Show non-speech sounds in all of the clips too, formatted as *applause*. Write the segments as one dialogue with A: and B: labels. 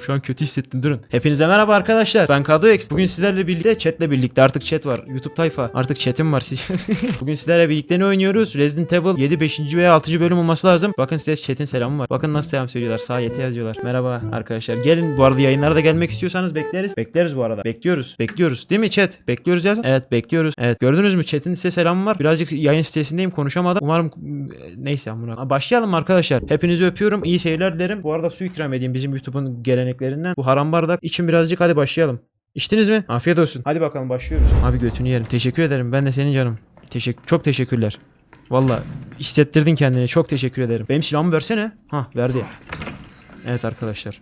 A: Şu an kötü hissettim durun. Hepinize merhaba arkadaşlar. Ben Kadoex. Bugün sizlerle birlikte chatle birlikte artık chat var. YouTube tayfa. Artık chatim var. *laughs* Bugün sizlerle birlikte ne oynuyoruz? Resident Evil 7 5. veya 6. bölüm olması lazım. Bakın size chat'in selamı var. Bakın nasıl selam söylüyorlar. Sağ yete yazıyorlar. Merhaba arkadaşlar. Gelin bu arada yayınlara da gelmek istiyorsanız bekleriz. Bekleriz bu arada. Bekliyoruz. Bekliyoruz. Değil mi chat? Bekliyoruz yazın. Evet bekliyoruz. Evet gördünüz mü chat'in size selamı var. Birazcık yayın sitesindeyim konuşamadım. Umarım neyse amına. Başlayalım arkadaşlar. Hepinizi öpüyorum. İyi seyirler dilerim. Bu arada su ikram edeyim bizim YouTube'un geleneklerinden. Bu haram bardak için birazcık hadi başlayalım. İçtiniz mi? Afiyet olsun. Hadi bakalım başlıyoruz. Abi götünü yerim. Teşekkür ederim. Ben de senin canım. Teşekkür çok teşekkürler. Valla hissettirdin kendini. Çok teşekkür ederim. Benim silahımı versene. Ha verdi. Evet arkadaşlar.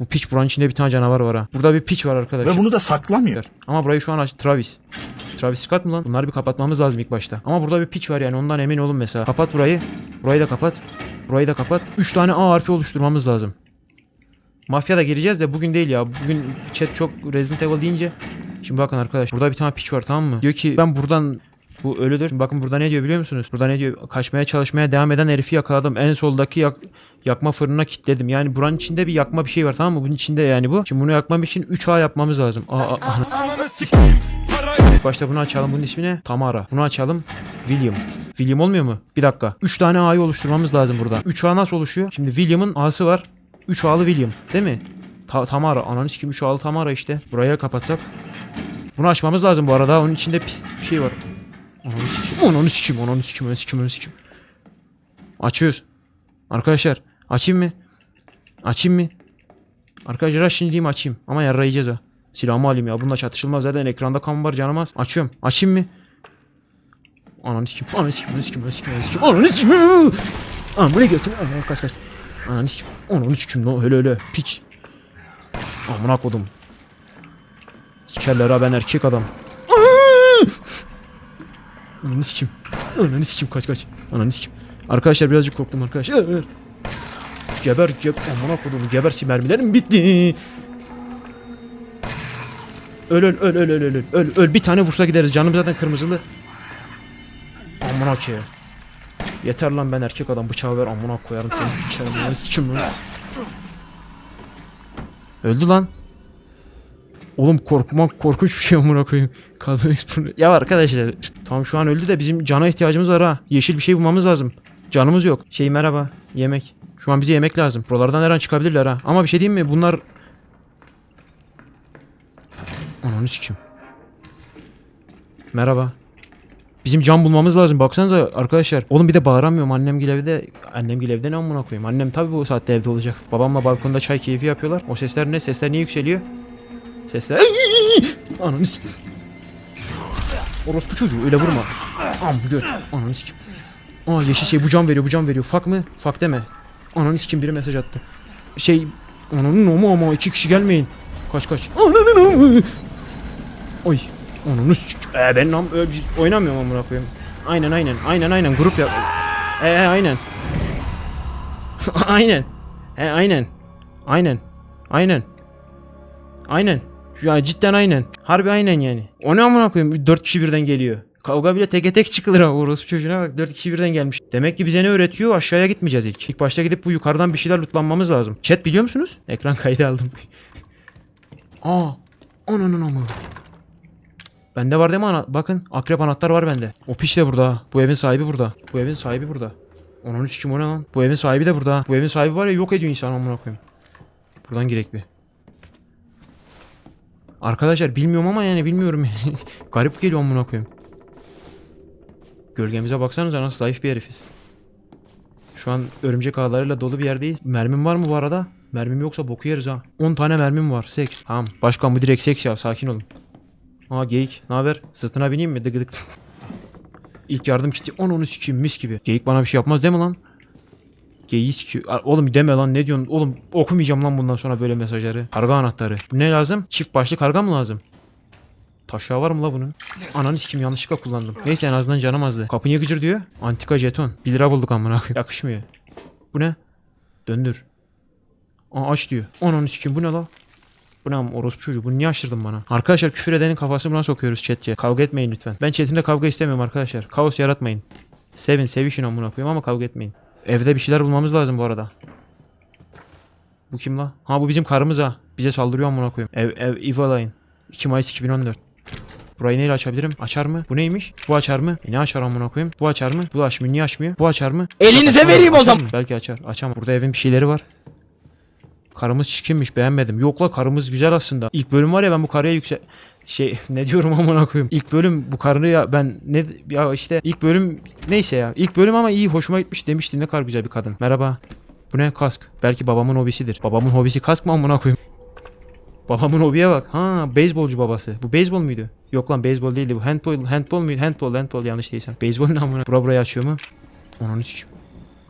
A: Bu piç buranın içinde bir tane canavar var ha. Burada bir piç var arkadaşlar.
B: Ve bunu da saklamıyor.
A: Ama burayı şu an aç. Travis. Travis Scott mı lan? Bunları bir kapatmamız lazım ilk başta. Ama burada bir piç var yani ondan emin olun mesela. Kapat burayı. Burayı da kapat. Burayı da kapat. 3 tane A harfi oluşturmamız lazım. Mafya da gireceğiz de bugün değil ya. Bugün chat çok Resident Evil deyince. Şimdi bakın arkadaş. Burada bir tane piç var tamam mı? Diyor ki ben buradan bu ölüdür. Şimdi bakın burada ne diyor biliyor musunuz? Burada ne diyor? Kaçmaya çalışmaya devam eden herifi yakaladım. En soldaki yak- yakma fırınına kilitledim. Yani buranın içinde bir yakma bir şey var tamam mı? Bunun içinde yani bu. Şimdi bunu yakmam için 3A yapmamız lazım. Aa, başta bunu açalım. Bunun ismi ne? Tamara. Bunu açalım. William. William olmuyor mu? Bir dakika. 3 tane A'yı oluşturmamız lazım burada. 3 A nasıl oluşuyor? Şimdi William'ın A'sı var. 3 A'lı William. Değil mi? Ta- Tamara. Ananı sikim 3 A'lı Tamara işte. Buraya kapatsak. Bunu açmamız lazım bu arada. Onun içinde pis bir şey var. Ananı sikim. Ananı sikim. Ananı sikim. Ananı sikim. Ananı sikim. Açıyoruz. Arkadaşlar. Açayım mı? Açayım mı? Arkadaşlar şimdi diyeyim açayım. Ama yarayacağız ha. Silahımı alayım ya. Bununla çatışılmaz zaten. Ekranda kan var canım az. Açıyorum. Açayım mı? Ananı sikim. Ananı sikim. Ananı sikim. Ananı sikim. Ananı sikim. Ananı sikim. Amına götür. Ananı kaç kaç. Ananı sikim. Ananı sikim. Ananı sikim. Ananı sikim lan hele hele. Piç. Amına kodum. Sikerler ha ben erkek adam. Ananı sikim. Ananı sikim kaç kaç. Ananı sikim. Arkadaşlar birazcık korktum arkadaşlar. Ee, ee. Geber geber. Amına kodum gebersi mermilerim bitti. Öl öl öl öl öl öl öl öl bir tane vursa gideriz canım zaten kırmızılı. Amına ki. Yeter lan ben erkek adam bıçağı ver amına koyarım seni sikerim lan sikim lan. Öldü lan. Oğlum korkmak korkunç bir şey amına koyayım. Kadın eksponu. Ya arkadaşlar tamam şu an öldü de bizim cana ihtiyacımız var ha. Yeşil bir şey bulmamız lazım. Canımız yok. Şey merhaba. Yemek. Şu an bize yemek lazım. Buralardan her an çıkabilirler ha. Ama bir şey diyeyim mi? Bunlar Ananı sikim. Merhaba. Bizim cam bulmamız lazım. Baksanıza arkadaşlar. Oğlum bir de bağıramıyorum. Annem gil evde. Annem gil evde ne amına koyayım. Annem tabii bu saatte evde olacak. Babamla balkonda çay keyfi yapıyorlar. O sesler ne? Sesler niye yükseliyor? Sesler... Ananı sikim. Orospu çocuğu öyle vurma. Am göt. Ananı sikim. Aa yeşil şey bu cam veriyor bu cam veriyor. Fak mı? Fak deme. Ananı sikim biri mesaj attı. Şey... Ananın nomu ama iki kişi gelmeyin. Kaç kaç. Ananın. Oy. Onu ee, ben nam öyle oynamıyorum amına koyayım. Aynen aynen. Aynen aynen grup yap. Ee aynen. *laughs* aynen. He aynen. Aynen. Aynen. Aynen. Ya cidden aynen. Harbi aynen yani. O ne amına koyayım? Dört kişi birden geliyor. Kavga bile teke tek çıkılır ha. Orospu çocuğuna bak. Dört kişi birden gelmiş. Demek ki bize ne öğretiyor? Aşağıya gitmeyeceğiz ilk. İlk başta gidip bu yukarıdan bir şeyler lootlanmamız lazım. Chat biliyor musunuz? Ekran kaydı aldım. *laughs* Aa. Ananın amı. Bende var değil mi ana? Bakın akrep anahtar var bende. O piç de burada. Bu evin sahibi burada. Bu evin sahibi burada. Onun kim o ne lan? Bu evin sahibi de burada. Bu evin sahibi var ya yok ediyor insan amına koyayım. Buradan girek bir. Arkadaşlar bilmiyorum ama yani bilmiyorum. *laughs* Garip geliyor amına koyayım. Gölgemize baksanıza nasıl zayıf bir herifiz. Şu an örümcek ağlarıyla dolu bir yerdeyiz. Mermim var mı bu arada? Mermim yoksa boku yeriz ha. 10 tane mermim var. Seks. Tamam. Başkan bu direkt seks ya. Sakin olun. Aa geyik. Ne haber? Sırtına bineyim mi? Dıgıdık. İlk yardım kiti. Onu onu sikeyim mis gibi. Geyik bana bir şey yapmaz değil mi lan? Geyiği sikiyor. Oğlum deme lan ne diyorsun? Oğlum okumayacağım lan bundan sonra böyle mesajları. Karga anahtarı. Ne lazım? Çift başlı karga mı lazım? Taşağı var mı la bunun? Ananı sikim yanlışlıkla kullandım. Neyse en azından canım azdı. Kapı niye gıcır diyor? Antika jeton. 1 lira bulduk amına koyayım. Yakışmıyor. Bu ne? Döndür. Aa aç diyor. Ananı sikim bu ne la? Bu ne am- orospu çocuğu? Bunu niye açtırdın bana? Arkadaşlar küfür edenin kafasını buna sokuyoruz chatçe. Kavga etmeyin lütfen. Ben chatimde kavga istemiyorum arkadaşlar. Kaos yaratmayın. Sevin sevişin amına koyayım ama kavga etmeyin. Evde bir şeyler bulmamız lazım bu arada. Bu kim la? Ha bu bizim karımız ha. Bize saldırıyor amına koyayım. Ev ev Evaline. 2 Mayıs 2014. Burayı neyle açabilirim? Açar mı? Bu neymiş? Bu açar mı? E ne açar amına koyayım? Bu açar mı? Bu açmıyor. Niye açmıyor? Bu açar mı?
B: Elinize
A: Açar
B: vereyim o
A: Açar
B: zaman.
A: mı? Belki açar. Açamam. Burada evin bir şeyleri var. Karımız çirkinmiş beğenmedim. Yok la karımız güzel aslında. İlk bölüm var ya ben bu karıya yüksek şey *laughs* ne diyorum amına koyayım. İlk bölüm bu karıya ben ne ya işte ilk bölüm neyse ya. İlk bölüm ama iyi hoşuma gitmiş demiştim ne kadar güzel bir kadın. Merhaba. Bu ne kask? Belki babamın hobisidir. Babamın hobisi kask mı amına koyayım? Babamın hobiye bak. Ha, beyzbolcu babası. Bu beyzbol muydu? Yok lan beyzbol değildi bu. Handball, handball muydu? Handball, handball yanlış değilsem. Beyzbol ne amına? Bura burayı açıyor mu? Onun için.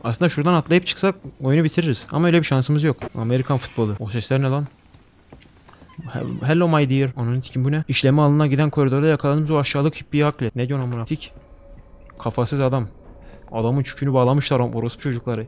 A: Aslında şuradan atlayıp çıksak oyunu bitiririz. Ama öyle bir şansımız yok. Amerikan futbolu. O sesler ne lan? He- Hello my dear. Onun kim bu ne? İşleme alanına giden koridorda yakaladığımız o aşağılık hippiyi haklet. Ne diyorsun amına? Tik. Kafasız adam. Adamın çükünü bağlamışlar orospu çocukları.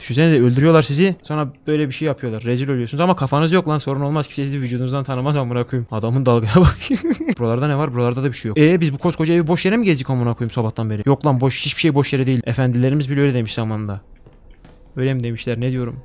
A: Düşünsenize öldürüyorlar sizi sonra böyle bir şey yapıyorlar. Rezil oluyorsunuz ama kafanız yok lan sorun olmaz. Kimse sizi vücudunuzdan tanımaz amına koyayım. Adamın dalgaya bak. *laughs* Buralarda ne var? Buralarda da bir şey yok. Ee biz bu koskoca evi boş yere mi gezdik amına koyayım sabahtan beri? Yok lan boş hiçbir şey boş yere değil. Efendilerimiz bile öyle demiş zamanında. Öyle mi demişler ne diyorum?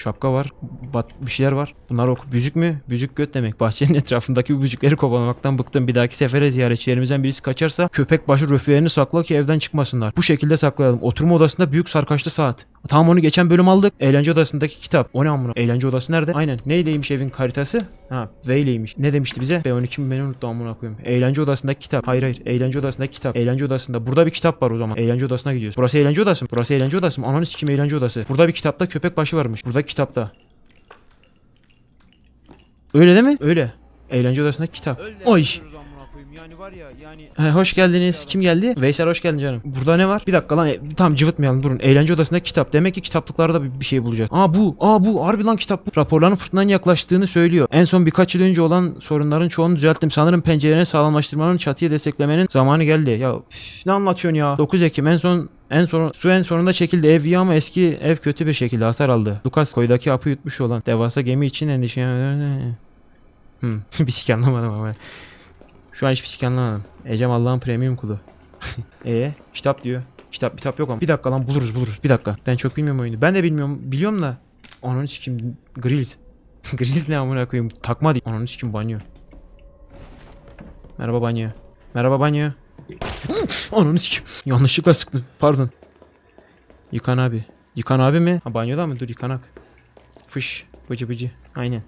A: Şapka var. Bat bir şeyler var. Bunlar oku. Büzük mü? Büzük göt demek. Bahçenin *laughs* etrafındaki bu büzükleri kovalamaktan bıktım. Bir dahaki sefere ziyaretçilerimizden birisi kaçarsa köpek başı röfüyerini sakla ki evden çıkmasınlar. Bu şekilde saklayalım. Oturma odasında büyük sarkaçlı saat. Tamam onu geçen bölüm aldık. Eğlence odasındaki kitap. O ne amına? Eğlence odası nerede? Aynen. Neyleymiş evin haritası? Ha, V'leymiş. Ne demişti bize? B12 mi beni unuttu amına koyayım. Eğlence odasındaki kitap. Hayır hayır. Eğlence odasındaki kitap. Eğlence odasında. Burada bir kitap var o zaman. Eğlence odasına gidiyoruz. Burası eğlence odası mı? Burası eğlence odası mı? Ananı sikim eğlence odası. Burada bir kitapta köpek başı varmış. Burada kitapta. Öyle değil mi? Öyle. Eğlence odasındaki kitap. Oy.
C: Yani var ya yani
A: He, hoş geldiniz. Kim geldi? Veysel hoş geldin canım. Burada ne var? Bir dakika lan. E, tamam cıvıtmayalım durun. Eğlence odasında kitap. Demek ki kitaplıklarda bir, bir şey bulacağız. Aa bu. Aa bu. Harbi lan kitap bu. Raporların fırtınanın yaklaştığını söylüyor. En son birkaç yıl önce olan sorunların çoğunu düzelttim. Sanırım pencerelerini sağlamlaştırmanın çatıyı desteklemenin zamanı geldi. Ya üf, ne anlatıyorsun ya? 9 Ekim en son en son su en sonunda çekildi. Ev iyi ama eski ev kötü bir şekilde hasar aldı. Lucas koydaki apı yutmuş olan devasa gemi için endişe... *laughs* Hmm. *laughs* bir sik anlamadım ama. Şu an hiçbir sik anlamadım. Ecem Allah'ın premium kulu. *laughs* e kitap diyor. Kitap kitap yok ama. Bir dakika lan buluruz buluruz. Bir dakika. Ben çok bilmiyorum oyunu. Ben de bilmiyorum. Biliyorum da. Onun kim? Grills. *laughs* Grills ne amına koyayım? Takma değil. Onun kim banyo. Merhaba banyo. Merhaba banyo. *gasps* Onun kim? Yanlışlıkla sıktım. Pardon. Yıkan abi. Yıkan abi mi? Ha banyoda mı? Dur yıkanak. Fış. Bıcı bıcı. Aynen.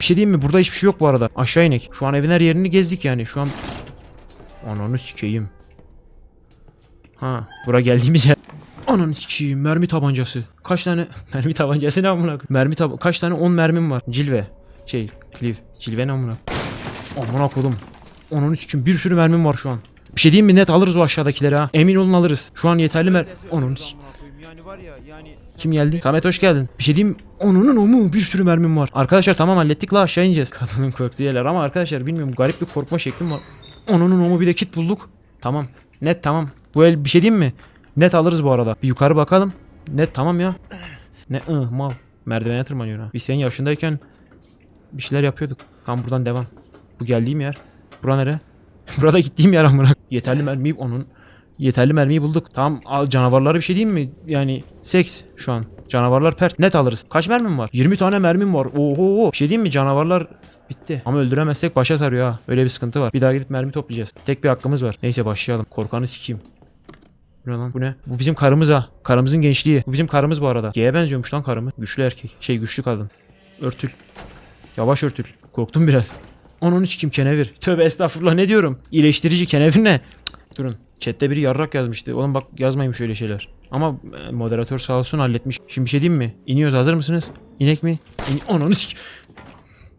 A: Bir şey diyeyim mi? Burada hiçbir şey yok bu arada. Aşağı inek. Şu an evin her yerini gezdik yani. Şu an... Ananı sikeyim. Ha. Bura geldiğimiz yer. Ananı sikeyim. Mermi tabancası. Kaç tane... *laughs* Mermi tabancası ne amına? Mermi tab... Kaç tane 10 mermim var. Cilve. Şey. Kliv. Cilve ne amına? Amına kodum. Ananı sikeyim. Bir sürü mermim var şu an. Bir şey diyeyim mi? Net alırız o aşağıdakileri ha. Emin olun alırız. Şu an yeterli mer... Sikeyim.
C: Yani var ya yani
A: Kim geldi? Samet hoş geldin. Bir şey diyeyim. Onunun o mu? Bir sürü mermim var. Arkadaşlar tamam hallettik la aşağı ineceğiz. *laughs* Kadının korktuğu yerler ama arkadaşlar bilmiyorum garip bir korkma şeklim var. Onunun o mu bir de kit bulduk. Tamam. Net tamam. Bu el bir şey diyeyim mi? Net alırız bu arada. Bir yukarı bakalım. Net tamam ya. Ne ıh mal. Merdivene tırmanıyor ha. Biz senin yaşındayken bir şeyler yapıyorduk. Tamam buradan devam. Bu geldiğim yer. Bura nere? *laughs* Burada gittiğim yer amına. Yeterli mermiyi onun Yeterli mermiyi bulduk. Al canavarlara bir şey diyeyim mi? Yani seks şu an. Canavarlar pert. Net alırız. Kaç mermim var? 20 tane mermim var. Oho. Bir şey diyeyim mi? Canavarlar bitti. Ama öldüremezsek başa sarıyor ha. Öyle bir sıkıntı var. Bir daha gidip mermi toplayacağız. Tek bir hakkımız var. Neyse başlayalım. Korkanı sikeyim. Bu ne lan? Bu ne? Bu bizim karımız ha. Karımızın gençliği. Bu bizim karımız bu arada. G'ye benziyormuş lan karımız. Güçlü erkek. Şey güçlü kadın. Örtül. Yavaş örtül. Korktum biraz. Onun kim kenevir. Tövbe estağfurullah ne diyorum? İyileştirici kenevir ne? Durun. Chatte biri yarrak yazmıştı. Oğlum bak yazmayın şöyle şeyler. Ama e, moderatör sağ olsun halletmiş. Şimdi bir şey diyeyim mi? İniyoruz hazır mısınız? İnek mi? İn Ananı sik...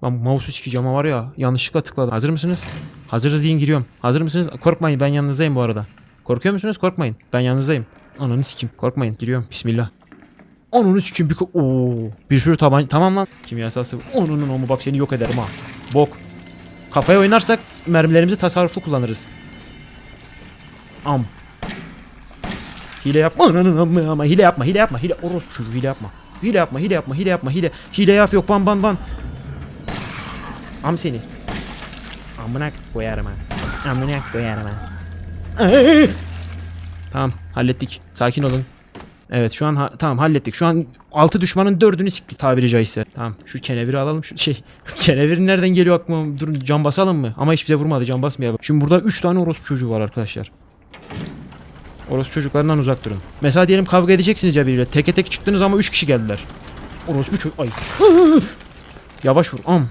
A: Ben mouse'u sikeceğim var ya yanlışlıkla tıkladım. Hazır mısınız? Hazırız deyin giriyorum. Hazır mısınız? Korkmayın ben yanınızdayım bu arada. Korkuyor musunuz? Korkmayın. Ben yanınızdayım. Ananı sikim. Korkmayın. Giriyorum. Bismillah. Ananı sikim bir Oo. Bir sürü taban tamam lan. Kimyasal sıvı. Onun onu bak seni yok ederim ha. Bok. Kafaya oynarsak mermilerimizi tasarruflu kullanırız. Am. Hile yapma ama hile yapma hile yapma hile orospu çocuğu hile yapma. Hile yapma hile yapma hile yapma hile hile yap yok ban ban ban. Am seni. Amına koyarım ha. Amına koyarım ha. Tamam hallettik. Sakin olun. Evet şu an ha- tamam hallettik. Şu an 6 düşmanın 4'ünü siktik tabiri caizse. Tamam şu keneviri alalım. Şu şey *laughs* kenevir nereden geliyor aklıma? Durun can basalım mı? Ama hiç bize vurmadı can basmayalım. Şimdi burada 3 tane orospu çocuğu var arkadaşlar. Orospu çocuklarından uzak durun. Mesela diyelim kavga edeceksiniz ya biriyle. Teke tek çıktınız ama 3 kişi geldiler. Orospu çocuk... Ay. *laughs* Yavaş vur. Am.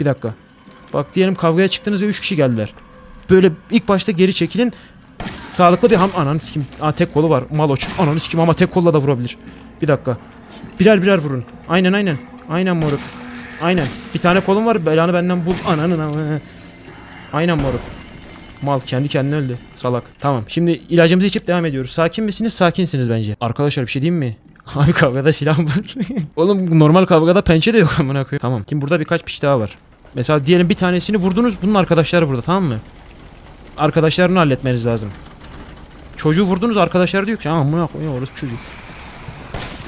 A: Bir dakika. Bak diyelim kavgaya çıktınız ve 3 kişi geldiler. Böyle ilk başta geri çekilin. Sağlıklı bir ham... Ananı sikim. Aa tek kolu var. Maloç. Ananı sikim ama tek kolla da vurabilir. Bir dakika. Birer birer vurun. Aynen aynen. Aynen moruk. Aynen. Bir tane kolum var. Belanı benden bul. Ananın ama. Aynen moruk. Mal kendi kendine öldü. Salak. Tamam. Şimdi ilacımızı içip devam ediyoruz. Sakin misiniz? Sakinsiniz bence. Arkadaşlar bir şey diyeyim mi? *laughs* Abi kavgada silah var. *laughs* Oğlum normal kavgada pençe de yok amına koyayım. Tamam. Şimdi burada birkaç piş daha var. Mesela diyelim bir tanesini vurdunuz. Bunun arkadaşları burada tamam mı? Arkadaşlarını halletmeniz lazım. Çocuğu vurdunuz arkadaşlar diyor ki amına koyayım orası çocuk.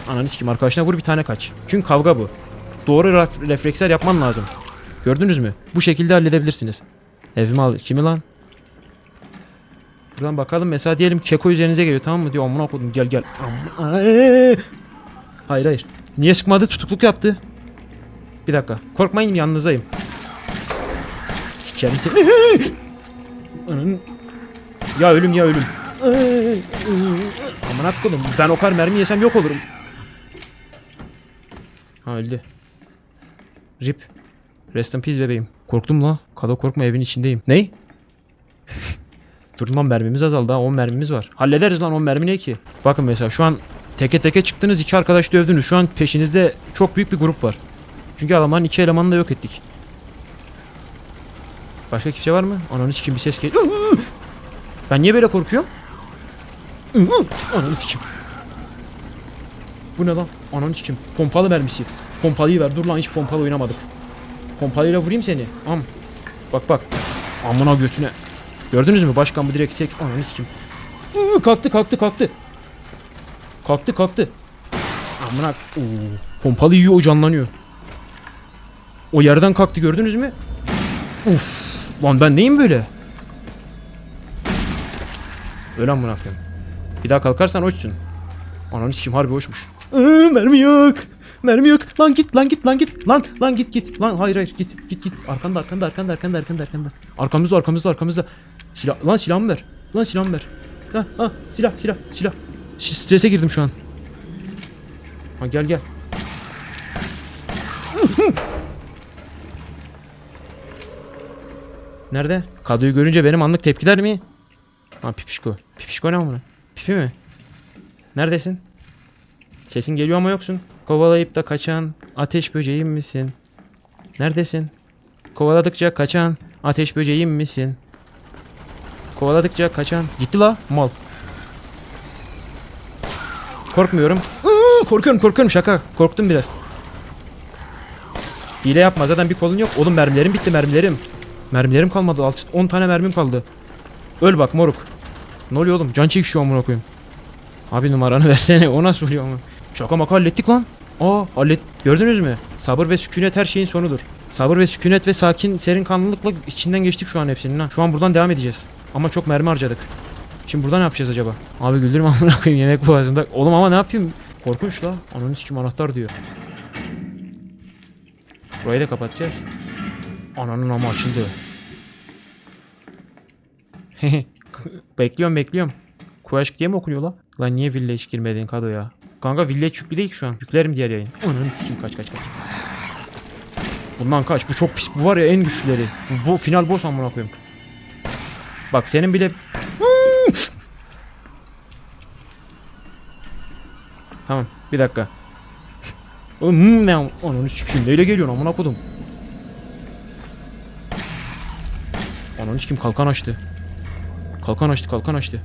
A: Ananı sikim arkadaşına vur bir tane kaç. Çünkü kavga bu. Doğru ref- refleksler yapman lazım. Gördünüz mü? Bu şekilde halledebilirsiniz. Evimi al. Kimi lan? Buradan bakalım mesela diyelim keko üzerinize geliyor tamam mı diyor amına koydum gel gel. Hayır hayır. Niye sıkmadı tutukluk yaptı. Bir dakika. Korkmayın yanınızdayım. Sikerim seni. Ya ölüm ya ölüm. Aman koydum. Ben o kadar mermi yesem yok olurum. Ha öldü. Rip. Rest in peace bebeğim. Korktum la. Kado korkma evin içindeyim. Ney? Dur lan mermimiz azaldı ha 10 mermimiz var. Hallederiz lan 10 mermi ne ki? Bakın mesela şu an teke teke çıktınız iki arkadaş dövdünüz. Şu an peşinizde çok büyük bir grup var. Çünkü adamların iki elemanını da yok ettik. Başka kimse var mı? Ananı sikim bir ses geliyor. Ben niye böyle korkuyorum? Ananı sikim. Bu ne lan? Ananı sikim. Pompalı mermisi. Pompalıyı ver. Dur lan hiç pompalı oynamadık. Pompalıyla vurayım seni. Am. Bak bak. Amına götüne. Gördünüz mü? Başkan bu direkt seks. Ananı. Iı, Kalktı kalktı kalktı. Kalktı kalktı. Amına. Oo. Pompalı yiyor o canlanıyor. O yerden kalktı gördünüz mü? Uf. Lan ben neyim böyle? Öyle amına koyayım. Bir daha kalkarsan hoşsun. Ananı sikim harbi hoşmuş. Iı, mermi yok. Mermi yok. Lan git lan git lan git. Lan lan git git. Lan hayır hayır git git git. Arkanda arkanda arkanda arkanda arkanda arkanda. Arkamızda arkamızda arkamızda. Silah lan silahımı ver. Lan silahımı ver. Ha ha silah silah silah. Ş- Strese girdim şu an. Ha gel gel. Nerede? Kadoyu görünce benim anlık tepkiler mi? Ha pipişko. Pipişko ne amına? Pipi mi? Neredesin? Sesin geliyor ama yoksun. Kovalayıp da kaçan ateş böceğim misin? Neredesin? Kovaladıkça kaçan ateş böceğim misin? Kovaladıkça kaçan. Gitti la mal. Korkmuyorum. Korkuyorum korkuyorum şaka. Korktum biraz. Hile yapma zaten bir kolun yok. Oğlum mermilerim bitti mermilerim. Mermilerim kalmadı. 10 tane mermim kaldı. Öl bak moruk. Ne oluyor oğlum? Can çekişiyor amına koyayım. Abi numaranı *laughs* versene. O nasıl oluyor ama? Şaka maka hallettik lan. Aa hallet. Gördünüz mü? Sabır ve sükunet her şeyin sonudur. Sabır ve sükunet ve sakin serin kanlılıkla içinden geçtik şu an hepsinin ha. Şu an buradan devam edeceğiz. Ama çok mermi harcadık. Şimdi burada ne yapacağız acaba? Abi güldürme *laughs* amına koyayım yemek boğazımda. Oğlum ama ne yapayım? Korkunç la. Ananı sikim anahtar diyor. Burayı da kapatacağız. Ananın ama açıldı. *laughs* bekliyorum bekliyorum. Kuaşk diye mi okunuyor la? Lan niye village girmedin Kado ya? Kanka village yüklü şu an. Yüklerim diğer yayın. Ananı sikim kaç kaç kaç. Bundan kaç. Bu çok pis. Bu var ya en güçlüleri. Bu, bu final boss amına koyayım. Bak senin bile Tamam bir dakika. Oğlum hmm, ne ananı sikeyim neyle geliyorsun amına kodum. Ananı sikeyim kalkan açtı. Kalkan açtı kalkan açtı.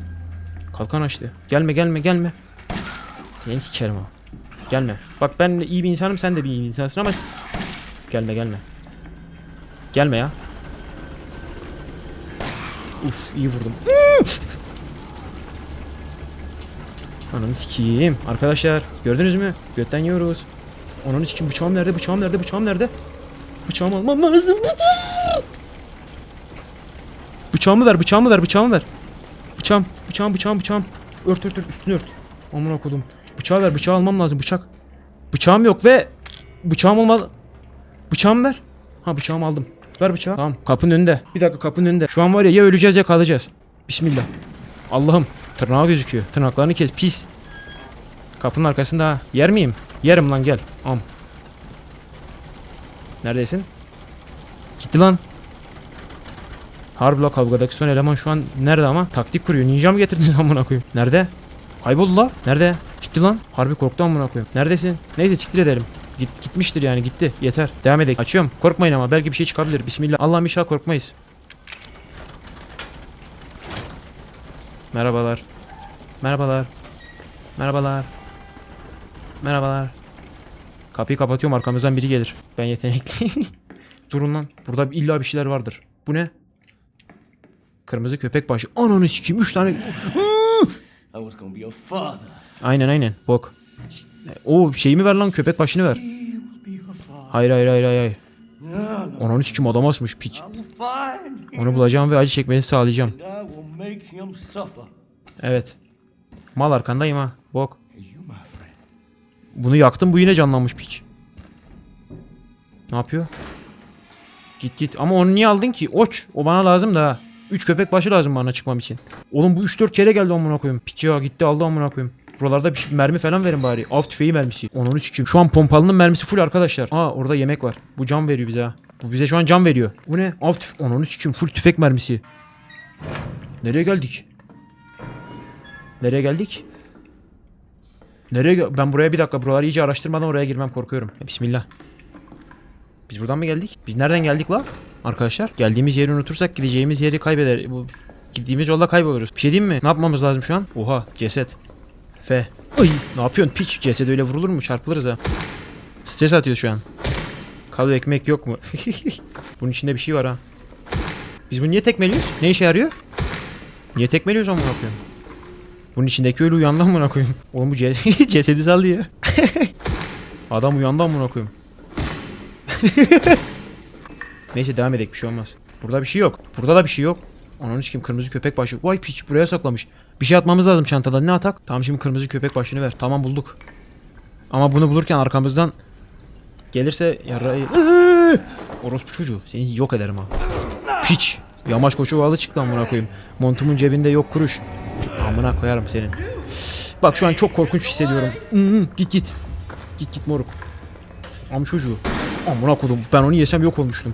A: Kalkan açtı. Gelme gelme gelme. Seni sikerim ha. Gelme. Bak ben iyi bir insanım sen de bir iyi bir insansın ama Gelme gelme. Gelme ya. Uf iyi vurdum. Ananı sikeyim. Arkadaşlar gördünüz mü? Götten yiyoruz. Ananı sikeyim bıçağım nerede? Bıçağım nerede? Bıçağım nerede? Bıçağımı almam lazım. Bıçağımı ver, bıçağımı ver, bıçağımı ver. Bıçağım, bıçağım, bıçağım, bıçağım. Ört ört ört üstünü ört. Amına kodum. Bıçağı ver bıçağı almam lazım bıçak. Bıçağım yok ve bıçağım olmalı. Bıçağımı ver. Ha bıçağımı aldım. Ver bıçağı. Tamam kapının önünde. Bir dakika kapının önünde. Şu an var ya ya öleceğiz ya kalacağız. Bismillah. Allah'ım tırnağı gözüküyor. Tırnaklarını kes pis. Kapının arkasında ha. Yer miyim? Yerim lan gel. Am. Neredesin? Gitti lan. Harbi la kavgadaki son eleman şu an nerede ama? Taktik kuruyor. Ninja mı getirdiniz *laughs* amına koyayım? Nerede? Kayboldu la. Nerede? Gitti lan. Harbi korktu amına koyayım. Neredesin? Neyse siktir edelim. Git, gitmiştir yani gitti. Yeter. Devam edelim. Açıyorum. Korkmayın ama belki bir şey çıkabilir. Bismillah. Allah'ım inşallah korkmayız. Merhabalar. Merhabalar. Merhabalar. Merhabalar. Kapıyı kapatıyorum arkamızdan biri gelir. Ben yetenekli. *laughs* Durun lan. Burada illa bir şeyler vardır. Bu ne? Kırmızı köpek başı. Ananı sikeyim 3 tane. Aynen aynen. Bok. O şeyimi ver lan köpek başını ver. Hayır hayır hayır hayır. Ananı sikeyim adam asmış piç. Onu bulacağım ve acı çekmeni sağlayacağım. Evet. Mal arkandayım ha. Bok. Bunu yaktım bu yine canlanmış piç. Ne yapıyor? Git git. Ama onu niye aldın ki? Oç. O bana lazım da ha. 3 köpek başı lazım bana çıkmam için. Oğlum bu 3-4 kere geldi amına koyayım. Piç ya gitti aldı amına koyayım. Buralarda bir mermi falan verin bari. Av tüfeği mermisi. Onu sikeyim. Şu an pompalının mermisi full arkadaşlar. Aa orada yemek var. Bu can veriyor bize ha. Bu bize şu an can veriyor. Bu ne? Av tüf... Onu sikeyim. Full tüfek mermisi. Nereye geldik? Nereye geldik? Nereye gel- Ben buraya bir dakika buraları iyice araştırmadan oraya girmem korkuyorum. Bismillah. Biz buradan mı geldik? Biz nereden geldik la? Arkadaşlar geldiğimiz yeri unutursak gideceğimiz yeri kaybeder. Bu gittiğimiz yolda kayboluruz. Bir şey diyeyim mi? Ne yapmamız lazım şu an? Oha ceset. F. Ay ne yapıyorsun piç? Ceset öyle vurulur mu? Çarpılırız ha. Stres atıyor şu an. Kalı ekmek yok mu? *laughs* Bunun içinde bir şey var ha. Biz bunu niye tekmeliyoruz? Ne işe yarıyor? Niye tekmeliyoruz amına koyayım? Bunun içindeki ölü uyandı amına koyayım. Oğlum bu ce- *laughs* cesedi sallıyor. *laughs* Adam uyandı amına koyayım. Neyse devam edelim bir şey olmaz. Burada bir şey yok. Burada da bir şey yok. Onun kim kırmızı köpek başı. Vay piç buraya saklamış. Bir şey atmamız lazım çantada. Ne atak? Tamam şimdi kırmızı köpek başını ver. Tamam bulduk. Ama bunu bulurken arkamızdan gelirse yarayı... Orospu çocuğu. Seni yok ederim ha. Piç. Yamaç koçu bağlı çıktı amına koyayım. Montumun cebinde yok kuruş. Amına koyarım senin. Bak şu an çok korkunç hissediyorum. Git git. Git git moruk. Am çocuğu. Amına kodum. Ben onu yesem yok olmuştum.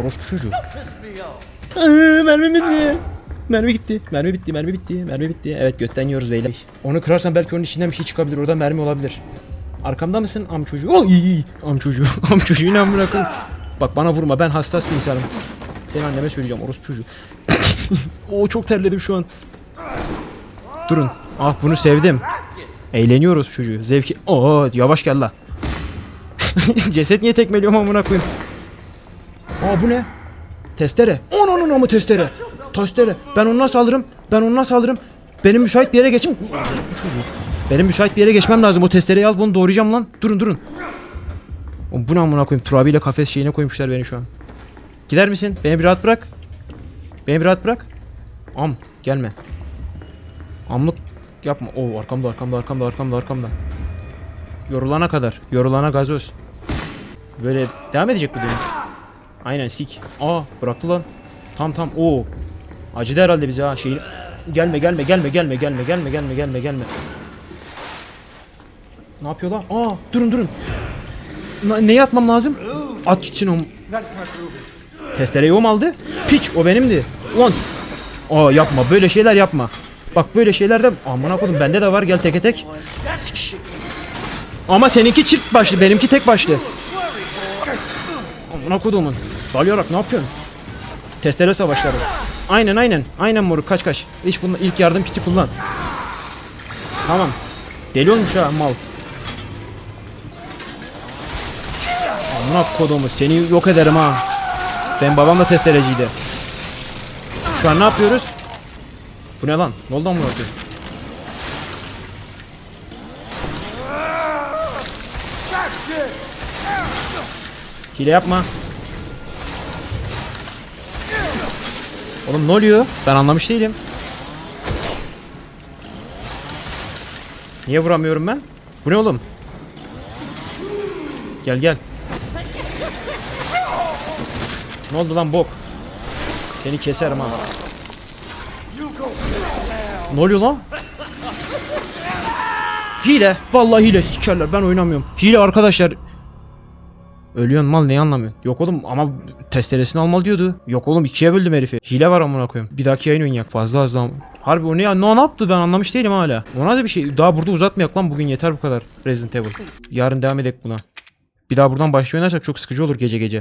A: Orospu çocuğu. Aa, mermi bitti. Mermi gitti. Mermi bitti. Mermi bitti. Mermi bitti. Evet götten yiyoruz beyler. Onu kırarsan belki onun içinden bir şey çıkabilir. Orada mermi olabilir. Arkamda mısın am çocuğu? Oh iyi iyi. Am çocuğu. *laughs* Am çocuğu inan bırakın. Bak bana vurma ben hassas bir insanım. Seni anneme söyleyeceğim orospu çocuğu. *laughs* Oo çok terledim şu an. Durun. Ah bunu sevdim. Eğleniyoruz çocuğu. Zevki. Oo yavaş gel la. *laughs* Ceset niye tekmeliyorum amına koyayım? Aa bu ne? Testere. Onun ama testere. Testere. Ben onu nasıl alırım? Ben onu nasıl alırım? Benim müsait bir yere geçim. Benim müsait bir yere geçmem lazım. O testereyi al bunu doğrayacağım lan. Durun durun. Oğlum bu ne amına koyayım? Turabiyle kafes şeyine koymuşlar beni şu an. Gider misin? Beni bir rahat bırak. Beni bir rahat bırak. Am gelme. Amlık yapma. Oo arkamda arkamda arkamda arkamda arkamda. Yorulana kadar. Yorulana gazoz. Böyle devam edecek bu dönüm. Aynen sik. Aa bıraktı lan. Tam tam. Oo. Acıdı herhalde bize ha şeyin. Gelme gelme gelme gelme gelme gelme gelme gelme gelme. Ne yapıyorlar? Aa durun durun. Na, neyi atmam lazım? At gitsin o. Testereyi o mu aldı? Piç o benimdi. Ulan. Aa yapma böyle şeyler yapma. Bak böyle şeyler de amına koydum bende de var gel teke tek. Ama seninki çift başlı benimki tek başlı. Amına kodumun. Dalyarak ne yapıyorsun? Testere savaşları. Aynen aynen. Aynen moruk kaç kaç. İş bunu ilk yardım kiti kullan. Tamam. Deli olmuş ha mal. Amına kodumu seni yok ederim ha. Ben babam da testereciydi. Şu an ne yapıyoruz? Bu ne lan? Ne oldu amına? Hile yapma. Oğlum ne oluyor? Ben anlamış değilim. Niye vuramıyorum ben? Bu ne oğlum? Gel gel. Ne oldu lan bok? Seni keserim ha. Ne oluyor lan? Hile. Vallahi hile. Sikerler. Ben oynamıyorum. Hile arkadaşlar. Ölüyorsun mal neyi anlamıyorsun? Yok oğlum ama testeresini almalı diyordu. Yok oğlum ikiye böldüm herifi. Hile var amına koyayım. Bir dahaki yayın oynayak fazla az daha. Harbi o ne? Ne, ne yaptı ben anlamış değilim hala. Ona da bir şey. Daha burada uzatmayak lan bugün yeter bu kadar. Resident Evil. Yarın devam edek buna. Bir daha buradan başlıyor oynarsak çok sıkıcı olur gece gece.